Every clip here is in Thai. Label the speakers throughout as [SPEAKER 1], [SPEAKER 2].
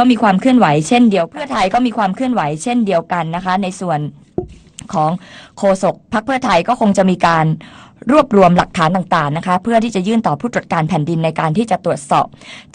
[SPEAKER 1] ก็มีความเคลื่อนไหวเช่นเดียวเพื่อไทยก็มีความเคลื่อนไหวเช่นเดียวกันนะคะ ในส่วนของโฆษกพักเพื่อไทยก็คงจะมีการ รวบรวมหลักฐานต่างๆนะคะ เพื่อที่จะยื่นต่อผู้ตรวจการแผ่นดินในการที่จะตรวจสอบ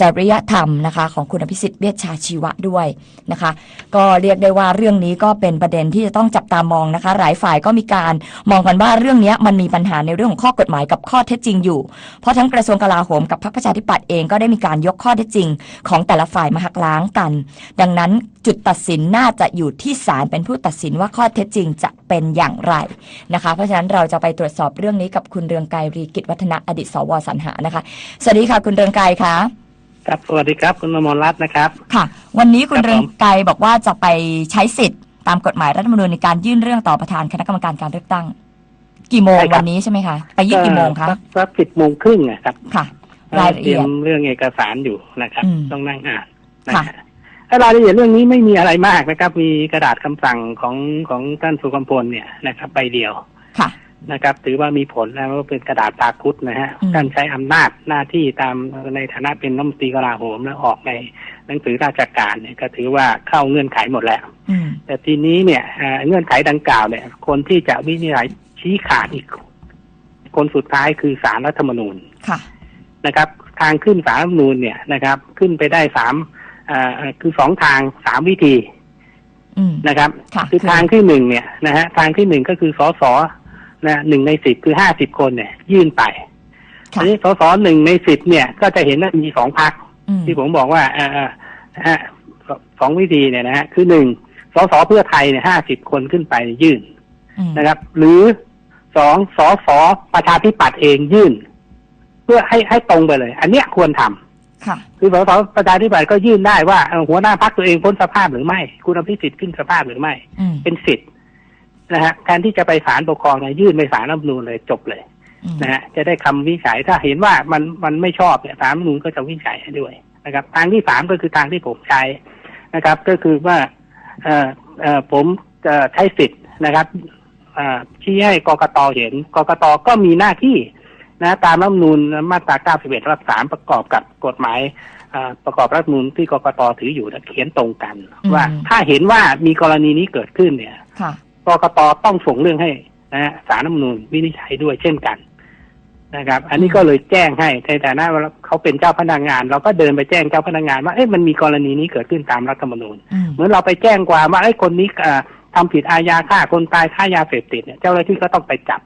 [SPEAKER 1] จริยธรรมนะคะของคุณอภิสิทธิ์เวชชาชีวะด้วยนะคะ ก็เรียกได้ว่าเรื่องนี้ก็เป็นประเด็นที่จะต้องจับตามองนะคะ หลายฝ่ายก็มีการมองกันว่าเรื่องนี้มันมีปัญหาในเรื่องของข้อกฎหมายกับข้อเท็จจริงอยู่ เพราะทั้งกระทรวงกลาโหมกับพรรคประชาธิปัตย์เองก็ได้มีการยกข้อเท็จจริง ของแต่ละฝ่ายมาหักล้างกัน ดังนั้นจุดตัดสินน่าจะอยู่ที่ศาลเป็นผู้ตัดสินว่าข้อเท็จจริงจะเป็นอย่างไรนะคะ เพราะฉะนั้นเราจะไปตรวจสอบเรื่องนี้กับคุณเรืองไกรรีกิจวัฒนะอดีตสวสรรหานะคะ สวัสดีค่ะ คุณเรืองไกรคะ
[SPEAKER 2] ครับสวัสดีครับคุณอมรรัตน์นะครับ
[SPEAKER 1] ค่ะ วันนี้คุณ
[SPEAKER 2] ครับผม
[SPEAKER 1] เรืองไกรบอกว่าจะไปใช้สิทธิ์ตามกฎหมายรัฐธรรมนูญในการยื่นเรื่องต่อประธานคณะกรรมการการเลือกตั้ง กี่โมงวันนี้ใช่ไหมคะไปยื่นกี่โมงคะ
[SPEAKER 2] สัสักสิบโมงครึ่งนะครับ
[SPEAKER 1] ค่ะ รายละ
[SPEAKER 2] เตรี
[SPEAKER 1] เอี
[SPEAKER 2] ย
[SPEAKER 1] ย
[SPEAKER 2] ม
[SPEAKER 1] ด
[SPEAKER 2] เรื่องเอกสารอยู่นะครับ
[SPEAKER 1] อืม
[SPEAKER 2] ต้องนั่งอ่านนะ
[SPEAKER 1] ค่ะ
[SPEAKER 2] ฮะแล้วรายละเอียดเรื่องนี้ไม่มีอะไรมากนะครับ มีกระดาษคำสั่งของของท่านสุกมพลเนี่ยนะครับใบเดียว
[SPEAKER 1] ค่ะ
[SPEAKER 2] นะครับ ถือว่ามีผลแล้วก็เป็นกระดาษตาคุดนะฮะ
[SPEAKER 1] อืม
[SPEAKER 2] ท่านใช้อำนาจหน้าที่ตามในฐานะเป็นรัฐมนตรีกลาโหมแล้วออกในหนังสือราชการเนี่ยก็ถือว่าเข้าเงื่อนไขหมดแล้ว
[SPEAKER 1] อืม
[SPEAKER 2] แต่ทีนี้เนี่ยเอ่อเงื่อนไขดังกล่าวเนี่ย คนที่จะวินิจฉัยชี้ขาดอีก คนสุดท้ายคือสารรัฐธรรมนูญ
[SPEAKER 1] ค่ะ
[SPEAKER 2] นะครับ ทางขึ้นสารรัฐธรรมนูญเนี่ยนะครับ ขึ้นไปได้สามเอ่อคือสองทางสามวิธี
[SPEAKER 1] อืม
[SPEAKER 2] นะครับ
[SPEAKER 1] ค่ะ
[SPEAKER 2] คือทางที่หนึ่งเนี่ยนะฮะทางที่หนึ่งก็คือสส นะหนึ่งในสิบคือห้าสิบคนเนี่ย ยื่นไป
[SPEAKER 1] ค่ะ
[SPEAKER 2] ทีนี้สสหนึ่งในสิบเนี่ย ก็จะเห็นว่ามีสองพัก
[SPEAKER 1] อืม
[SPEAKER 2] ที่ผมบอกว่าเอ่อเอ่อนะฮะสสองวิธีเนี่ยนะฮะคือหนึ่งสสเพื่อไทยเนี่ยห้าสิบคนขึ้นไปยื่น
[SPEAKER 1] อืม
[SPEAKER 2] นะครับ หรือสองสอสอประชาธิปัตย์เองยื่น เพื่อให้ให้ตรงไปเลย อันเนี้ยควรทำ
[SPEAKER 1] ค่ะ
[SPEAKER 2] คือสสประชาธิปัตย์ก็ยื่นได้ว่าเอ่อหัวหน้าพรรคตัวเองพ้นสภาพหรือไม่ คุณอภิสิทธิ์ขึ้นสภาพหรือไม่
[SPEAKER 1] อืม
[SPEAKER 2] เป็นสิทธิ์ นะฮะแทนที่จะไปศาลปกครองเนี่ยยื่นไปศาลรัฐธรรมนูญเลยจบเลย
[SPEAKER 1] อืม
[SPEAKER 2] นะฮะจะได้คำวินิจฉัยถ้าเห็นว่ามันมันไม่ชอบเนี่ยศาลรัฐธรรมนูญก็จะวินิจฉัยให้ด้วยนะครับ ทางที่สามก็คือทางที่ผมใช้นะครับ ก็คือว่าเอ่อเอ่อผมจะใช้สิทธิ์นะครับเอ่อชี้ให้กกตเห็นกกตก็มีหน้าที่นะตามรัฐธรรมนูญมาตรา 91รัฐสามประกอบกับกฎหมายเอ่อประกอบรัฐธรรมนูญที่กกตถืออยู่นะเขียนตรงกัน ว่าถ้าเห็นว่ามีกรณีนี้เกิดขึ้นเนี่ย
[SPEAKER 1] ค่ะ
[SPEAKER 2] กกตต้องส่งเรื่องให้นะฮะสารรัฐธรรมนูญวินิจฉัยด้วยเช่นกันนะครับ อันนี้ก็เลยแจ้งให้ในฐานะว่าเขาเป็นเจ้าพนักงาน เราก็เดินไปแจ้งเจ้าพนักงานว่าเอ๊ะมันมีกรณีนี้เกิดขึ้นตามรัฐธรรมนูญ
[SPEAKER 1] อืม
[SPEAKER 2] เหมือนเราไปแจ้งความว่าไอ้ยคนนี้เอ่อทำผิดอาญาฆ่าคนตายฆ่ายาเสพติดเนี่ยเจ้าหน้าที่ก็ต้องไปจับ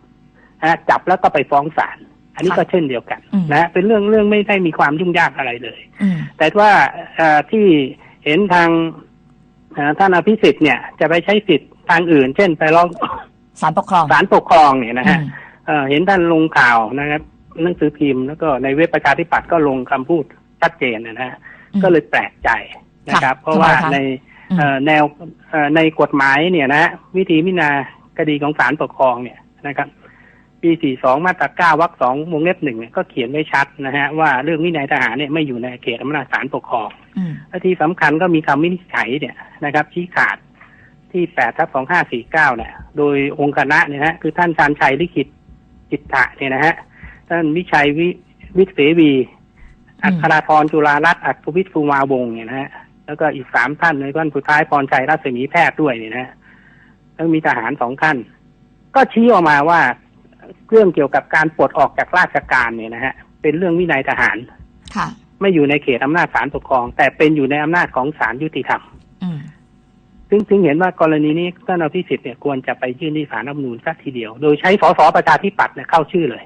[SPEAKER 2] นะฮะจับแล้วก็ไปฟ้องศาลอันนี้ก็เช่นเดียวกัน
[SPEAKER 1] อืม
[SPEAKER 2] นะฮะเป็นเรื่องเรื่องไม่ได้มีความยุ่งยากอะไรเลย
[SPEAKER 1] อืม
[SPEAKER 2] แต่ว่าเอ่อที่เห็นทางเอ่อท่านอภิสิทธิ์เนี่ยจะไปใช้สิทธิ์ ทางอื่น เช่น ไปร้อง
[SPEAKER 1] ศาลปกครอง
[SPEAKER 2] ศาลปกครองเนี่ยนะฮะ
[SPEAKER 1] อืม
[SPEAKER 2] เอ่อเห็นท่านลงข่าวนะครับหนังสือพิมพ์แล้วก็ในเว็บประชาธิปัตย์ก็ลงคำพูดชัดเจนนะฮะ
[SPEAKER 1] อืม
[SPEAKER 2] ก็เลยแปลกใจนะครับ
[SPEAKER 1] ค่ะ
[SPEAKER 2] เพราะว่า
[SPEAKER 1] ทำไมคะ
[SPEAKER 2] ใน
[SPEAKER 1] อืม
[SPEAKER 2] เอ่อแนวเอ่อในกฎหมายเนี่ยนะวิธีพิจารณาคดีของศาลปกครองเนี่ยนะครับปี 42 มาตรา9วรรคสองวงเล็บหนึ่งเนี่ยก็เขียนไว้ชัดนะฮะว่าเรื่องวินัยทหารเนี่ยไม่อยู่ในเขตอำนาจศาลปกครอง
[SPEAKER 1] อืม
[SPEAKER 2] และที่สำคัญก็มีคำวินิจฉัยเนี่ยนะครับชี้ขาด ที่8ทับ2549เนี่ย โดยองค์คณะเนี่ยนะฮะคือท่านชานชัยลิขิตจิตตะเนี่ยนะฮะท่านวิชัยวิวิทย์เสวี อัคราธรจุฬารัตน์อัศวิทย์ภูมาวงศ์เนี่ยนะฮะแล้วก็อีกสามท่านในวันสุดท้ายพรชัยรัศมีแพทย์ด้วยเนี่ยนะฮะแล้วมีทหารสองท่าน ก็ชี้ออกมาว่าเรื่องเกี่ยวกับการปลดออกจากราชการเนี่ยนะฮะเป็นเรื่องวินัยทหาร
[SPEAKER 1] ค่ะ
[SPEAKER 2] ไม่อยู่ในเขตอำนาจศาลปกครอง แต่เป็นอยู่ในอำนาจของศาลยุติธรรม
[SPEAKER 1] อืม
[SPEAKER 2] ซึ่งซึ่งเห็นว่ากรณีนี้ท่านอภิสิทธิ์เนี่ยควรจะไปยื่นที่ศาลรัฐธรรมนูญสักทีเดียว โดยใช้สสประชาธิปัตย์เนี่ยเข้าชื่อเลย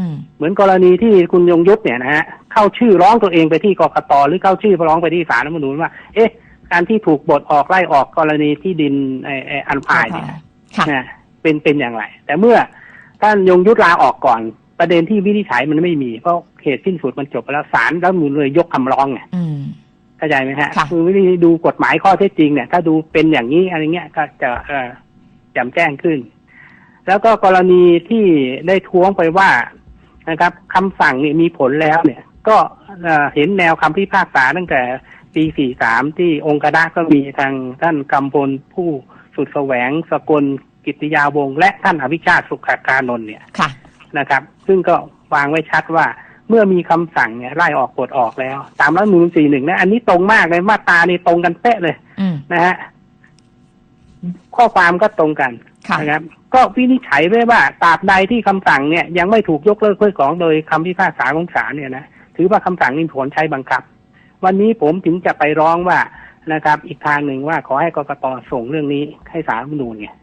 [SPEAKER 1] อืม
[SPEAKER 2] เหมือนกรณีที่คุณยงยุทธเนี่ยนะฮะเข้าชื่อร้องตัวเองไปที่กกตหรือเข้าชื่อร้องไปที่ศาลรัฐธรรมนูญว่า เอ๊ะ การที่ถูกบทออกไล่ออกกรณีที่ดินไอ้ไอ้อันพายเนี่ย
[SPEAKER 1] ค่ะ
[SPEAKER 2] นะเป็นเป็นอย่างไร แต่เมื่อท่านยงยุทธลาออกก่อน ประเด็นที่วินิจฉัยมันไม่มี เพราะเขตสิ้นสุดมันจบไปแล้วศาลรัฐธรรมนูญเลยยกคำร้องไง
[SPEAKER 1] อืม
[SPEAKER 2] เข้าใจไหมฮะ
[SPEAKER 1] ค่ะ
[SPEAKER 2] คือวิธีดูกฎหมายข้อเท็จจริงเนี่ย ถ้าดูเป็นอย่างนี้อะไรเงี้ยก็จะเอ่อแจ่มแจ้งขึ้น แล้วก็กรณีที่ได้ท้วงไปว่านะครับคำสั่งเนี่ยมีผลแล้วเนี่ย ก็เอ่อเห็นแนวคำพิพากษาตั้งแต่ปี 43 ที่องค์กระดาก็มีทางท่านกำพลผู้สุดแสวงสกลกิติยาวงศ์และท่านอภิชาติสุขากานนท์เนี่ย
[SPEAKER 1] ค่ะ
[SPEAKER 2] นะครับ ซึ่งก็วางไว้ชัดว่า เมื่อมีคำสั่งเนี่ยไล่ออกปลดออกแล้วตามรัฐธรรมนูล41นะอันนี้ตรงมากเลยมาตรานี่ตรงกันเป๊ะเลย
[SPEAKER 1] อืม
[SPEAKER 2] นะฮะข้อความก็ตรงกัน
[SPEAKER 1] ค่ะ
[SPEAKER 2] นะครับ ก็วินิจฉัยไว้ว่าตราบใดที่คำสั่งเนี่ยยังไม่ถูกยกเลิกเพิกถอนโดยคำพิพากษาของศาลเนี่ยนะถือว่าคำสั่งนี้มีผลใช้บังคับ วันนี้ผมถึงจะไปร้องว่านะครับ อีกทางหนึ่งว่าขอให้กกตส่งเรื่องนี้ให้ศาลรัฐธรรมนูญไง
[SPEAKER 1] อืมค่ะ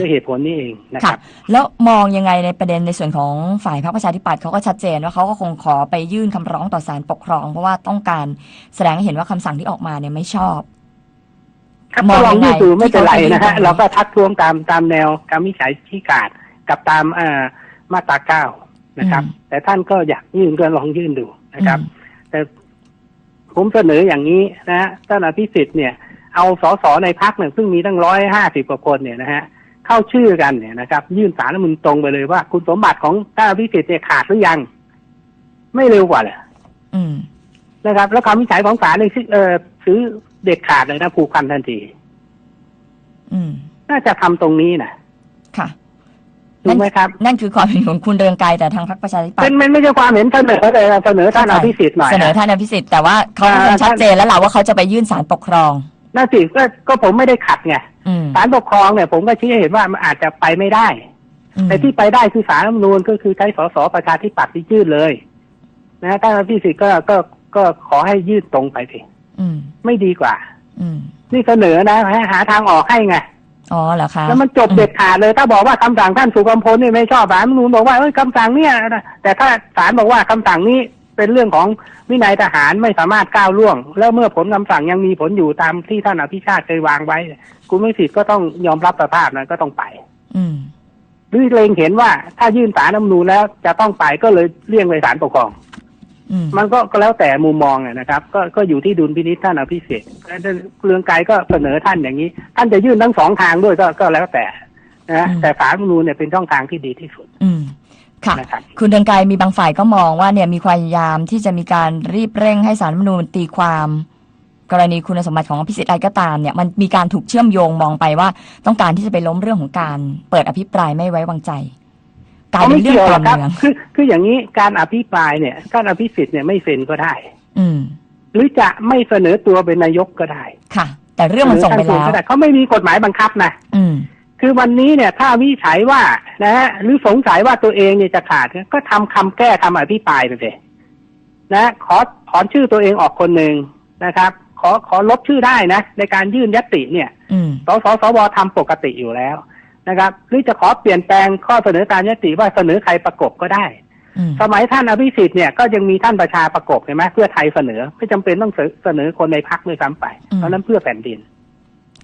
[SPEAKER 2] ด้วยเหตุผลนี้เองนะค
[SPEAKER 1] ค่ะ
[SPEAKER 2] รับ
[SPEAKER 1] แล้วมองยังไงในประเด็นในส่วนของฝ่ายพรรคประชาธิปัตย์เขาก็ชัดเจนว่าเขาก็คงขอไปยื่นคำร้องต่อศาลปกครอง เพราะว่าต้องการแสดงให้เห็นว่าคำสั่งที่ออกมาเนี่ยไม่ชอบ
[SPEAKER 2] ครับ
[SPEAKER 1] มอง
[SPEAKER 2] ก็ลอง
[SPEAKER 1] ยังไง
[SPEAKER 2] ยืดดูไม่เป็นไร
[SPEAKER 1] ที่เขาจะยื่น
[SPEAKER 2] นะฮะ
[SPEAKER 1] ตรงนี้
[SPEAKER 2] เราก็ทักท้วงตามตามแนวการวิจัยชี้ขาดกับตามอ่ามาตราเก้านะครับ แต่ท่านก็อยากยื่นก็ลองยื่นดูนะครับ แต่ผมเสนออย่างนี้นะฮะท่านอภิสิทธิ์เนี่ยเอาสสในพักเนี่ยซึ่งมีตั้งร้อยห้าสิบกว่าคนเนี่ยนะฮะ เข้าชื่อกันเนี่ยนะครับ ยื่นสารรัฐธรรมนูญตรงไปเลยว่า คุณสมบัติของท่านอภิสิทธิ์เนี่ยขาดหรือยัง ไม่เร็วกว่าเลย
[SPEAKER 1] อืม
[SPEAKER 2] นะครับ แล้วคำวิจัยของศาลเนี่ยซื้อเออซื้อเด็ดขาดเลยนะผูกพันทันที
[SPEAKER 1] อืม
[SPEAKER 2] น่าจะทำตรงนี้นะ
[SPEAKER 1] ค่ะ
[SPEAKER 2] ถูกไหมครับ
[SPEAKER 1] นั่นคือความเห็นของคุณเรืองไกรแต่ทางพรรคประชาธิปัต
[SPEAKER 2] เป็น
[SPEAKER 1] ย์
[SPEAKER 2] มันไม่ใช่ความเห็นเสนอเลยเสนอท่านอภิสิทธิ์หน่อย
[SPEAKER 1] เสนอ
[SPEAKER 2] นะ
[SPEAKER 1] ท่านอภิสิทธิ์แต่ว่าเขาก็คง
[SPEAKER 2] อ่า
[SPEAKER 1] ชัดเจนแล้วล่ะว่าเขาจะไปยื่นศาลปกครอง
[SPEAKER 2] น่าสิก็ก็ผมไม่ได้ขัดไง
[SPEAKER 1] อืม
[SPEAKER 2] ศาลปกครองเนี่ย ผมก็ชี้ให้เห็นว่ามันอาจจะไปไม่ได้
[SPEAKER 1] อืม
[SPEAKER 2] แต่ที่ไปได้คือสารรัฐธรรมนูญก็คือใช้สสประชาธิปัตย์ที่ยื่นเลยนะท่านอภิสิทธิ์ก็ก็ก็ขอให้ยื่นตรงไปสิ
[SPEAKER 1] อืม
[SPEAKER 2] ไม่ดีกว่า
[SPEAKER 1] อืม
[SPEAKER 2] นี่เสนอนะให้หาทางออกให้ไง
[SPEAKER 1] อ๋อเหรอคะ
[SPEAKER 2] แล้วมันจบเด็ดขาดเลย ถ้าบอกว่าคำสั่งท่านสุกำพลนี่ไม่ชอบศาลรัฐธรรมนูญบอกว่าเอ้ยคำสั่งเนี่ยนะแต่ถ้าศาลบอกว่าคำสั่งนี้ เป็นเรื่องของวินัยทหารไม่สามารถก้าวล่วง แล้วเมื่อผลคำสั่งยังมีผลอยู่ตามที่ท่านอภิชาติเคยวางไว้ คุณไม่สิทธิ์ก็ต้องยอมรับสภาพนั้นก็ต้องไป
[SPEAKER 1] อืม
[SPEAKER 2] หรือเลงเห็นว่าถ้ายื่นสารรัฐธรรมนูญแล้วจะต้องไปก็เลยเลี่ยงไปศาลปกครอง
[SPEAKER 1] อืม
[SPEAKER 2] มันก็ก็แล้วแต่มุมมองอะนะครับ ก็ก็อยู่ที่ดุลพินิจท่านอภิสิทธิ์เรืองไกรก็เสนอท่านอย่างนี้ ท่านจะยื่นทั้งสองทางด้วยก็ก็แล้วแต่นะฮะแต่สารรัฐธรรมนูญเนี่ยเป็นช่องทางที่ดีที่สุด
[SPEAKER 1] อืม ค่ะ
[SPEAKER 2] นะครับ
[SPEAKER 1] คุณเดืองไกรมีบางฝ่ายก็มองว่าเนี่ยมีความพยายามที่จะมีการรีบเร่งให้สารรัฐธรรมนูญตีความ กรณีคุณสมบัติของอภิสิทธิ์อะไรก็ตามเนี่ยมันมีการถูกเชื่อมโยงมองไปว่า ต้องการที่จะไปล้มเรื่องของการ เปิดอภิปรายไม่ไว้วางใจกลาย
[SPEAKER 2] เขา
[SPEAKER 1] เป็
[SPEAKER 2] ไม่
[SPEAKER 1] นเรื่อง
[SPEAKER 2] เกี่ยวหร
[SPEAKER 1] กา
[SPEAKER 2] อ
[SPEAKER 1] ร
[SPEAKER 2] กครับ
[SPEAKER 1] เมือง
[SPEAKER 2] คือคืออย่างนี้การอภิปรายเนี่ยท่านอภิสิทธิ์เนี่ยไม่เซ็นก็ได้
[SPEAKER 1] อืม
[SPEAKER 2] หรือจะไม่เสนอตัวเป็นนายกก็ได้
[SPEAKER 1] ค่ะ แต่เรื่องมันส่งไป
[SPEAKER 2] หรือ
[SPEAKER 1] แล้ว
[SPEAKER 2] ท่านก็ได้เขาไม่มีกฎหมายบังคับนะ
[SPEAKER 1] อืม
[SPEAKER 2] คือวันนี้เนี่ยถ้าวิจัยว่านะฮะหรือสงสัยว่าตัวเองเนี่ยจะขาดก็ทำคำแก้คำอภิปรายไปเลยนะขอถอนชื่อตัวเองออกคนหนึ่งนะครับ ขอขอลบชื่อได้นะ ในการยื่นยติเนี่ย
[SPEAKER 1] อืม
[SPEAKER 2] สสสวทำปกติอยู่แล้วนะครับ หรือจะขอเปลี่ยนแปลงข้อเสนอตามยติว่าเสนอใครประกบก็ได้
[SPEAKER 1] อืม
[SPEAKER 2] สมัยท่านอภิสิทธิ์เนี่ยก็ยังมีท่านประชาประกบเห็นไหมเพื่อไทยเสนอ ไม่จำเป็นต้องเสนอคนในพักด้วยซ้ำไปเพราะนั้นเพื่อแผ่นดิน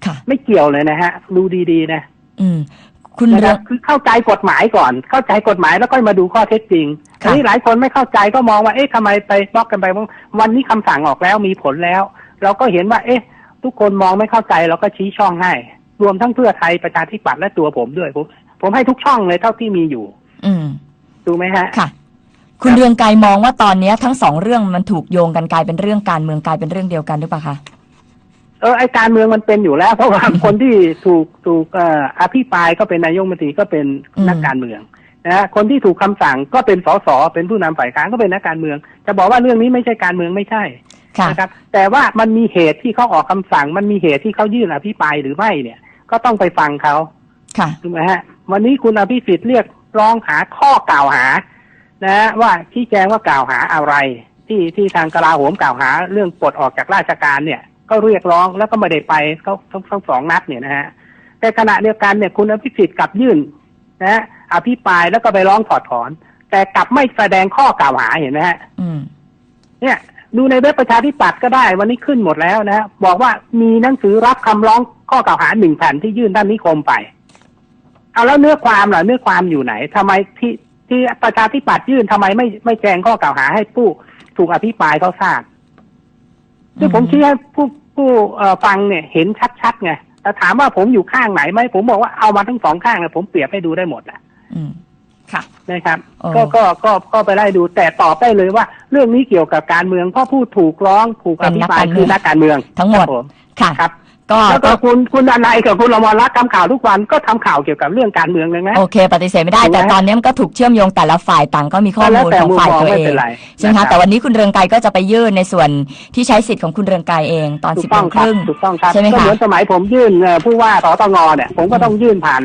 [SPEAKER 1] ค่ะ
[SPEAKER 2] ไม่เกี่ยวเลยนะฮะ ดูดีๆนะ
[SPEAKER 1] อืม คุณ
[SPEAKER 2] นะค
[SPEAKER 1] เรื
[SPEAKER 2] รั
[SPEAKER 1] อบง
[SPEAKER 2] คือเข้าใจกฎหมายก่อน เข้าใจกฎหมายแล้วก็มาดูข้อเท็จจริง
[SPEAKER 1] ค่ะ
[SPEAKER 2] อันนี้หลายคนไม่เข้าใจก็มองว่าเอ๊ะทำไมไปบล็อกกันไปวันนี้คำสั่งออกแล้วมีผลแล้ว เราก็เห็นว่า เอ๊ะ ทุกคนมองไม่เข้าใจเราก็ชี้ช่องให้ รวมทั้งเพื่อไทยประชาธิปัตย์และตัวผมด้วยผมผมให้ทุกช่องเลยเท่าที่มีอยู่
[SPEAKER 1] อืม
[SPEAKER 2] ถูกไหมฮะ
[SPEAKER 1] ค่ะ คุณเรืองไกรมองว่าตอนเนี้ยทั้งสองเรื่องมันถูกโยงกันกลายเป็นเรื่องการเมืองกลายเป็นเรื่องเดียวกันหรือเปล่าคะ
[SPEAKER 2] เออไอการเมืองมันเป็นอยู่แล้ว เพราะว่าคนที่ถูกถูกเอ่ออภิปรายก็เป็นนายกรัฐมนตรีก็เป็น
[SPEAKER 1] อืม
[SPEAKER 2] นักการเมืองนะฮะคนที่ถูกคำสั่งก็เป็นสสเป็นผู้นำฝ่ายค้านก็เป็นนักการเมือง จะบอกว่าเรื่องนี้ไม่ใช่การเมืองไม่ใช่
[SPEAKER 1] ค่ะ
[SPEAKER 2] นะครับแต่ว่ามันมีเหตุที่เขาออกคำสั่ง มันมีเหตุที่เขายื่นอภิปรายหรือไม่เนี่ย ก็ต้องไปฟังเขา
[SPEAKER 1] ค่ะ
[SPEAKER 2] ถูกไหมฮะ วันนี้คุณอภิสิทธิ์เรียกร้องหาข้อกล่าวหา นะฮะว่าชี้แจงว่ากล่าวหาอะไร ที่ที่ทางกลาโหมกล่าวหา เรื่องปลดออกจากราชการเนี่ย ก็เรียกร้องแล้วก็ไม่ได้ไปเขาทั้งทั้งสองนัดเนี่ยนะฮะแต่ขณะเดียวกันเนี่ยคุณอภิสิทธิ์กลับยื่นนะฮะอภิปรายแล้วก็ไปร้องถอดถอน แต่กลับไม่แสดงข้อกล่าวหาเห็นไหมฮะ
[SPEAKER 1] อืม
[SPEAKER 2] เนี่ย ดูในเว็บประชาธิปัตย์ก็ได้ วันนี้ขึ้นหมดแล้วนะฮะบอกว่ามีหนังสือรับคำร้องข้อกล่าวหาหนึ่งแผ่นที่ยื่นด้านนิคมไป เอาแล้วเนื้อความล่ะเนื้อความอยู่ไหนทำไมที่ที่ประชาธิปัตย์ยื่นทำไมไม่ไม่แจ้งข้อกล่าวหาให้ผู้ถูกอภิปรายเขาทราบคือผมชี้ให้ผู้ ผู้เอ่อฟังเนี่ยเห็นชัดๆไงแต่ถามว่าผมอยู่ข้างไหนไหมผมบอกว่าเอามาทั้งสองข้างเลยผมเปรียบให้ดูได้หมดแหละ
[SPEAKER 1] อืมค่ะ
[SPEAKER 2] นะครับ
[SPEAKER 1] อ๋อ
[SPEAKER 2] ก็ก็ก็ก็ไปไล่ดูแต่ตอบได้เลยว่า เรื่องนี้เกี่ยวกับการเมืองเพราะผู้ถูกร้องถูกอภิปรายคือนักการเมือง
[SPEAKER 1] ทั้งหมด
[SPEAKER 2] ครับผม
[SPEAKER 1] ค่ะ
[SPEAKER 2] ครับ
[SPEAKER 1] ก็
[SPEAKER 2] แล้วก็
[SPEAKER 1] ก็
[SPEAKER 2] คุณคุณอนายกับคุณอมรรัตน์ทำข่าวทุกวันก็ทำข่าวเกี่ยวกับเรื่องการเมืองเลยนะ
[SPEAKER 1] โอเค ปฏิเสธไม่ได้
[SPEAKER 2] ถูกไหม
[SPEAKER 1] แต่ตอนนี้มันก็ถูกเชื่อมโยงแต่ละฝ่ายต่างก็มีข้อ
[SPEAKER 2] แล้ว
[SPEAKER 1] มูล
[SPEAKER 2] แต่
[SPEAKER 1] ของ
[SPEAKER 2] มุม
[SPEAKER 1] ฝ่าย
[SPEAKER 2] มอง
[SPEAKER 1] ตัว
[SPEAKER 2] ไม่
[SPEAKER 1] เอ
[SPEAKER 2] เป็น
[SPEAKER 1] ง
[SPEAKER 2] ไร
[SPEAKER 1] ใช่ไหม
[SPEAKER 2] นะ
[SPEAKER 1] คะ
[SPEAKER 2] รับ
[SPEAKER 1] แต่วันนี้คุณเรืองไกรก็จะไปยื่นในส่วนที่ใช้สิทธิ์ของคุณเรืองไกรเองตอน
[SPEAKER 2] ถู
[SPEAKER 1] สิบ
[SPEAKER 2] ก
[SPEAKER 1] โม
[SPEAKER 2] ต้อง
[SPEAKER 1] ง
[SPEAKER 2] ค
[SPEAKER 1] ครับรึ่ง
[SPEAKER 2] ถูกต้องครับ
[SPEAKER 1] ใช่ไหมคะ
[SPEAKER 2] ก็เหมือนสมัยผมยื่นเอ่อผู้ว่าสตงเนี่ยผมก็ต้องยื่นผ่าน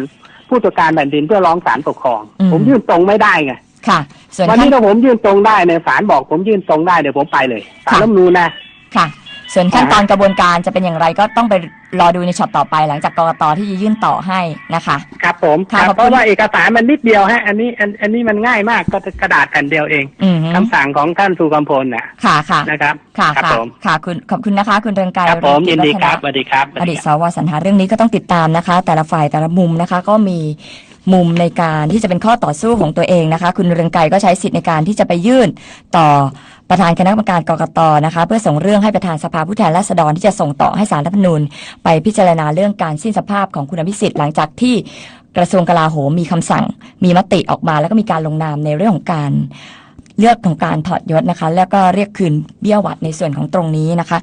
[SPEAKER 2] ผู้ตรวจการแผ่นดินเพื่อร้องศาลปกครอง ผมยื่นตรงไม่ได้ไง
[SPEAKER 1] ค่ะส่วน
[SPEAKER 2] วัน
[SPEAKER 1] ขั้
[SPEAKER 2] นี้
[SPEAKER 1] น
[SPEAKER 2] ถ้าผมยื่นตรงได้ในยศาลบอกผมยื่นตรงได้เดี๋ยวผมไปเลยศาล
[SPEAKER 1] ค่ะ
[SPEAKER 2] รัฐธรรมนูญนะ
[SPEAKER 1] ค่ะ ส่วนขั้นตอนกระบวนการจะเป็นอย่างไรก็ต้องไปรอดูในช็อตต่อไป หลังจากกรกตที่จะยื่นต่อให้นะคะ
[SPEAKER 2] ครับผม
[SPEAKER 1] ค่ะ
[SPEAKER 2] ครับ
[SPEAKER 1] ขอบคุณ
[SPEAKER 2] เพราะว่าเอกสารมันนิดเดียวฮะอันนี้อันอันนี้มันง่ายมากก็กระดาษแผ่นเดียวเอง
[SPEAKER 1] อืมฮึ
[SPEAKER 2] คำสั่งของท่านสุกำพลน่ะ
[SPEAKER 1] ค่ะค่ะ
[SPEAKER 2] นะครับ
[SPEAKER 1] ค่ะ
[SPEAKER 2] ครับ
[SPEAKER 1] ค่ะ
[SPEAKER 2] ผม
[SPEAKER 1] ค่ะคุณขอบคุณนะคะ คุณเรืองไกร
[SPEAKER 2] ครับผม
[SPEAKER 1] เรื
[SPEAKER 2] ยิ
[SPEAKER 1] อง
[SPEAKER 2] น
[SPEAKER 1] กิ
[SPEAKER 2] ดี
[SPEAKER 1] จ
[SPEAKER 2] ครับ
[SPEAKER 1] วัฒนะ
[SPEAKER 2] สวัสดีครับ
[SPEAKER 1] อดีตสวสรรหาเรื่องนี้ก็ต้องติดตามนะคะ แต่ละฝ่ายแต่ละมุมนะคะ ก็มี มุมในการที่จะเป็นข้อต่อสู้ของตัวเองนะคะ คุณเรืองไกรก็ใช้สิทธิ์ในการที่จะไปยื่นต่อประธานคณะกรรมการกรกตนะคะ เพื่อส่งเรื่องให้ประธานสภาผู้แทนราษฎรที่จะส่งต่อให้สารรัฐธรรมนูญ ไปพิจารณาเรื่องการสิ้นสภาพของคุณอภิสิทธิ์หลังจากที่กระทรวงกลาโหมมีคำสั่ง มีมติออกมาแล้วก็มีการลงนามในเรื่องของการเลือกของการถอดยศนะคะ แล้วก็เรียกคืนเบี้ยหวัดในส่วนของตรงนี้นะคะ